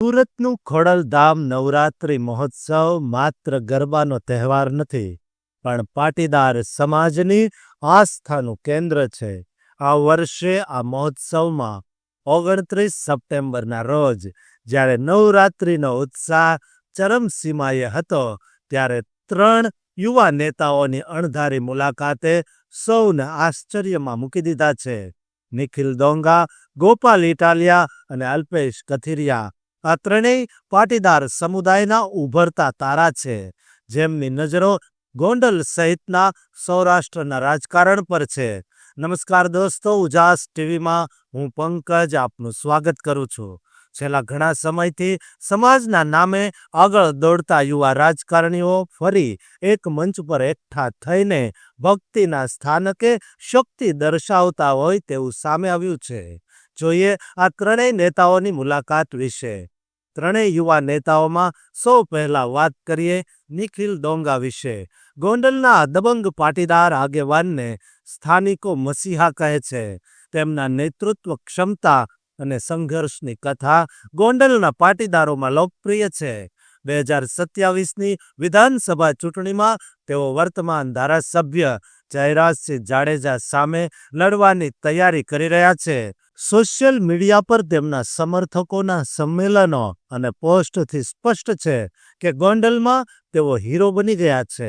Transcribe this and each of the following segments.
સુરતનું ખોડલધામ નવરાત્રિ મહોત્સવ માત્ર ગરબાનો તહેવાર નથી, પણ પાટીદાર સમાજની આસ્થાનું કેન્દ્ર છે. આ વર્ષે આ મહોત્સવમાં ઓગણત્રીસ સપ્ટેમ્બરના રોજ જ્યારે નવરાત્રિનો ઉત્સાહ ચરમસીમાએ હતો, ત્યારે ત્રણ યુવા નેતાઓની અણધારી મુલાકાતે સૌને આશ્ચર્યમાં મૂકી દીધા છે. નિખિલ દોંગા, ગોપાલ ઇટાલિયા અને અલ્પેશ કથિરિયા આ ત્રણેય પાટીદાર સમુદાયના ઉભરતા તારા છે. જેમની નજરો ગોંડલ સહિતના સૌરાષ્ટ્રના રાજકારણ પર છે. નમસ્કાર દોસ્તો, ઉજાસ ટીવીમાં હું પંકજ આપનું સ્વાગત કરું છું. છેલ્લા ઘણા સમયથી સમાજના નામે આગળ દોડતા યુવા રાજકારણીઓ ફરી એક મંચ પર એકઠા થઈને ભક્તિના સ્થાનકે શક્તિ દર્શાવતા હોય તેવું સામે આવ્યું છે. જોઈએ આ ત્રણેય નેતાઓની મુલાકાત વિશે. ત્રણેય યુવા નેતાઓમાં સૌ પહેલા વાત કરીએ નિખિલ ડોંગા વિશે. ગોંડલના દબંગ પાટીદાર આગેવાનને સ્થાનિકો મસીહા કહે છે, તેમના નેતૃત્વ ક્ષમતા અને સંઘર્ષની કથા ગોંડલના પાટીદારોમાં લોકપ્રિય છે. બે હજાર સત્યાવીસની વિધાનસભા ચૂંટણીમાં તેઓ વર્તમાન ધારાસભ્ય જયરાજસિંહ જાડેજા સામે લડવાની તૈયારી કરી રહ્યા છે. સોશિયલ મીડિયા પર તેમના સમર્થકોના સંમેલનો અને પોસ્ટથી સ્પષ્ટ છે કે ગોંડલમાં તેઓ હીરો બની ગયા છે.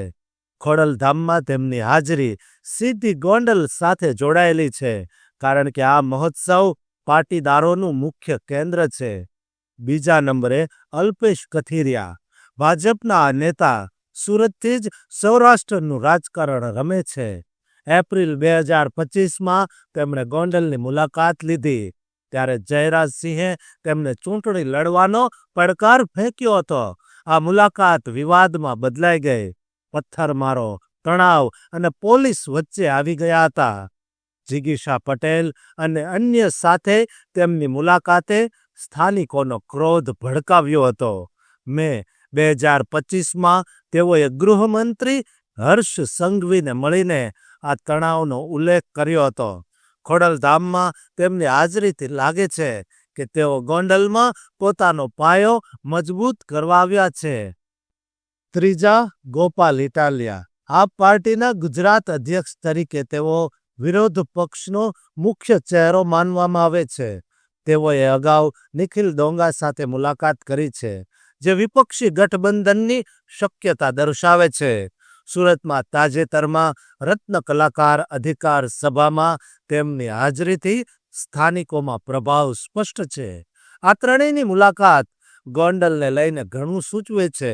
ખોડલધામમાં તેમની હાજરી સીધી ગોંડલ સાથે જોડાયેલી છે, કારણ કે આ મહોત્સવ પાટીદારોનું મુખ્ય કેન્દ્ર છે. બીજા નંબરે અલ્પેશ કથિરિયા, ભાજપના આ નેતા, સુરતથી જ સૌરાષ્ટ્રનું રાજકારણ રમે છે. એપ્રિલ બે હજાર પચીસમાં તેમણે ગોંડલની મુલાકાત લીધી. ત્યારે જયરાજસિંહે તેમને ચૂંટણી લડવાનો પડકાર ફેંક્યો હતો. આ મુલાકાત વિવાદમાં બદલાઈ ગઈ. પથ્થરમારો, તણાવ અને પોલીસ વચ્ચે આવી ગયા હતા. જિગીશા પટેલ અને અન્ય સાથે તેમની મુલાકાતે સ્થાનિકોનો ક્રોધ ભડકાવ્યો હતો. મેં બે હજાર પચીસમાં તેઓએ ગૃહમંત્રી હર્ષ સંઘવીને મળીને આ તણાવનો ઉલ્લેખ કર્યો હતો. ખોડલધામમાં તેમની હાજરીથી લાગે છે કે તેઓ ગોંડલમાં પોતાનો પાયો મજબૂત કરવા આવ્યા છે. ત્રીજા ગોપાલ ઇટાલિયા. આ પાર્ટીના ગુજરાત અધ્યક્ષ તરીકે તેઓ વિરોધ પક્ષનો મુખ્ય ચહેરો માનવામાં આવે છે. તેઓએ અગાઉ નિખિલ ડોંગા સાથે મુલાકાત કરી છે, જે વિપક્ષી ગઠબંધનની શક્યતા દર્શાવે છે. સુરતમાં તાજેતરમાં રત્ન કલાકાર અધિકાર સભામાં તેમની હાજરીથી સ્થાનિકોમાં પ્રભાવ સ્પષ્ટ છે. આ ત્રણેયની મુલાકાત ગોંડલને લઈને ઘણું સૂચવે છે.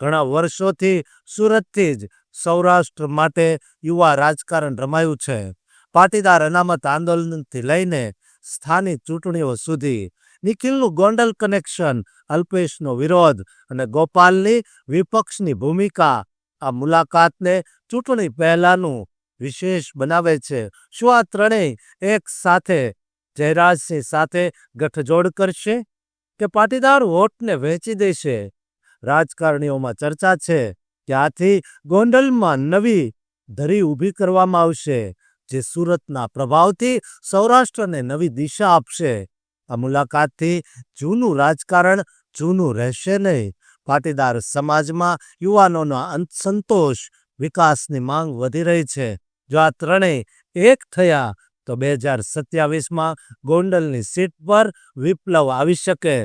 ઘણા વર્ષોથી સુરતથી જ સૌરાષ્ટ્ર માટે યુવા રાજકારણ રમાયું છે. પાટીદાર અનામત આંદોલનથી લઈને સ્થાનિક ચૂંટણીઓ સુધી નિખિલનું ગોંડલ કનેક્શન, અલ્પેશનો વિરોધ અને ગોપાલની વિપક્ષની ભૂમિકા આ મુલાકાતને ચૂંટણી પહેલાનું વિશેષ બનાવે છે. શું આ ત્રણેય એક સાથે જયરાજસિંહ સાથે ગઠજોડ કરશે કે પાટીદાર વોટને વહેંચી દેશે? રાજકારણીઓમાં ચર્ચા છે આથી ગોંડલમાં નવી ધરી ઊભી કરવામાં આવશે, જે સુરતના પ્રભાવથી સૌરાષ્ટ્રને નવી દિશા આપશે. આ મુલાકાતથી જૂનું રાજકારણ જૂનું રહેશે નહીં. પાટીદાર સમાજમાં યુવાનોનો સંતોષ, વિકાસની માંગ વધી રહી છે. જો આ ત્રણેય એક થયા, તો બે હજાર સત્યાવીસમાં ગોંડલની સીટ પર વિપ્લવ આવી શકે.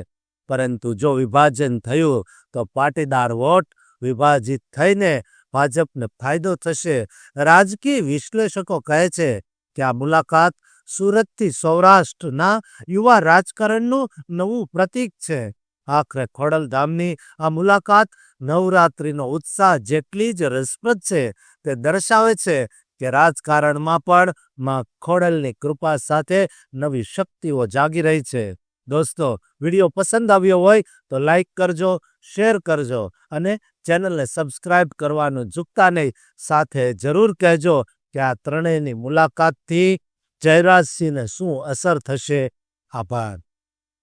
પરંતુ જો વિભાજન થયું, તો પાટીદાર વોટ વિભાજિત થઈને ભાજપને ફાયદો થશે. રાજકીય વિશ્લેષકો કહે છે કે આ મુલાકાત સુરતથી સૌરાષ્ટ્રના યુવા રાજકારણનું નવું પ્રતીક છે. આખરે ખોડલધામની આ મુલાકાત નવરાત્રિનો ઉત્સાહ જેટલી જ રસપ્રદ છે તે દર્શાવે છે કે રાજકારણમાં પણ માં ખોડલની કૃપા સાથે નવી શક્તિઓ જાગી રહી છે. દોસ્તો, વીડિયો પસંદ આવ્યો હોય તો લાઈક કરજો, શેર કરજો અને ચેનલને સબસ્ક્રાઇબ કરવાનું ચૂકતા નહીં. સાથે જરૂર કહેજો કે આ ત્રણેયની મુલાકાતથી જયરાજસિંહને શું અસર થશે? આભાર.